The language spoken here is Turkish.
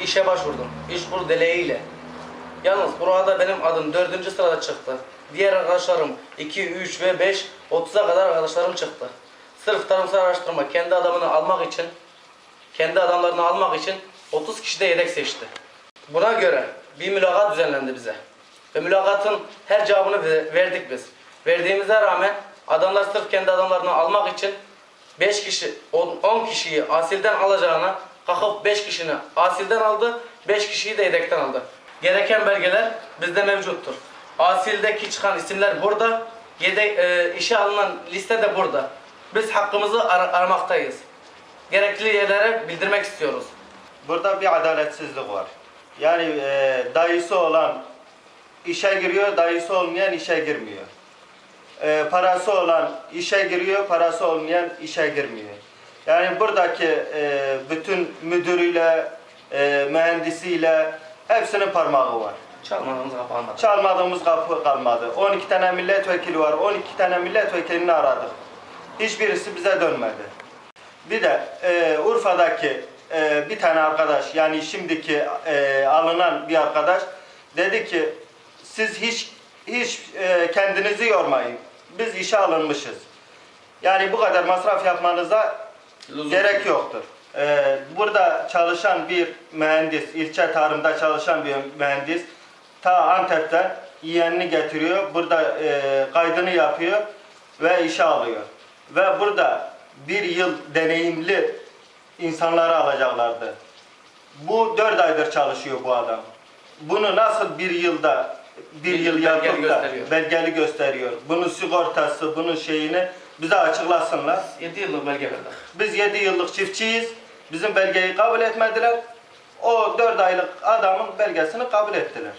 İşe başvurdum. İşkur deleğiyle. Yalnız burada benim adım dördüncü sırada çıktı. Diğer arkadaşlarım 2, 3 ve 5, 30'a kadar arkadaşlarım çıktı. Sırf tarımsal araştırma kendi adamını almak için, kendi adamlarını almak için 30 kişi de yedek seçti. Buna göre bir mülakat düzenlendi bize. Ve mülakatın her cevabını verdik biz. Verdiğimize rağmen adamlar sırf kendi adamlarını almak için 5 kişi, 10 kişiyi asilden alacağına kalkıp 5 kişini asilden aldı, 5 kişiyi de yedekten aldı. Gereken belgeler bizde mevcuttur. Asildeki çıkan isimler burada, yedek, e, işe alınan liste de burada. Biz hakkımızı ar- aramaktayız. Gerekli yerlere bildirmek istiyoruz. Burada bir adaletsizlik var. Yani e, dayısı olan işe giriyor, dayısı olmayan işe girmiyor. E, parası olan işe giriyor, parası olmayan işe girmiyor. Yani buradaki e, bütün müdürüyle, e, mühendisiyle hepsinin parmağı var. Çalmanımız kapanmadı. Çalmadığımız kapı kalmadı. 12 tane milletvekili var. 12 tane milletvekilini aradık. Hiçbirisi bize dönmedi. Bir de e, Urfa'daki e, bir tane arkadaş yani şimdiki e, alınan bir arkadaş dedi ki siz hiç hiç e, kendinizi yormayın. Biz işe alınmışız. Yani bu kadar masraf yapmanıza Lüzum. gerek yoktur. Ee, burada çalışan bir mühendis, ilçe tarımda çalışan bir mühendis ta Antep'ten yeğenini getiriyor. Burada e, kaydını yapıyor ve işe alıyor. Ve burada bir yıl deneyimli insanları alacaklardı. Bu dört aydır çalışıyor bu adam. Bunu nasıl bir yılda bir yıl yapıp da gösteriyor. belgeli gösteriyor. Bunun sigortası, bunun şeyini bize açıklasınlar. 7 yıllık belge verdik. Biz 7 yıllık çiftçiyiz. Bizim belgeyi kabul etmediler. O 4 aylık adamın belgesini kabul ettiler.